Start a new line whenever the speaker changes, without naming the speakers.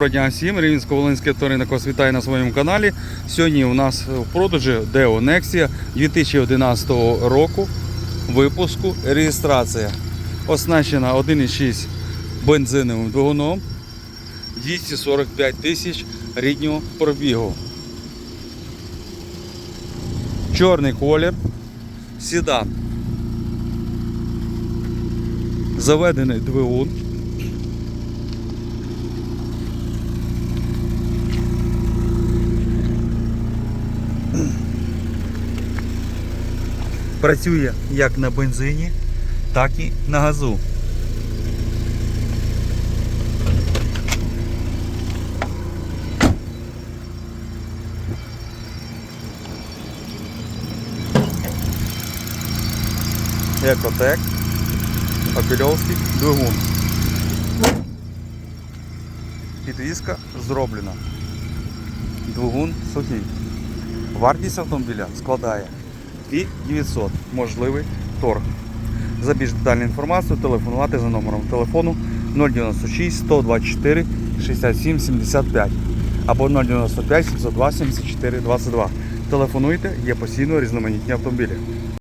Доброго дня всім, Рівненсько-Волинське вторинок вас вітає на своєму каналі. Сьогодні у нас в продажі Deo Nexia 2011 року випуску реєстрація. Оснащена 1,6 бензиновим двигуном 245 тисяч ріднього пробігу. Чорний колір, седан. Заведений двигун. Працює як на бензині, так і на газу. Екотек, Апельовський двигун. Підвізка зроблена. Двигун сухий. Вартість автомобіля складає 2900. Можливий торг. За більш детальну інформацію телефонувати за номером телефону 096 124 67 75 або 095 702 74 22. Телефонуйте, є постійно різноманітні автомобілі.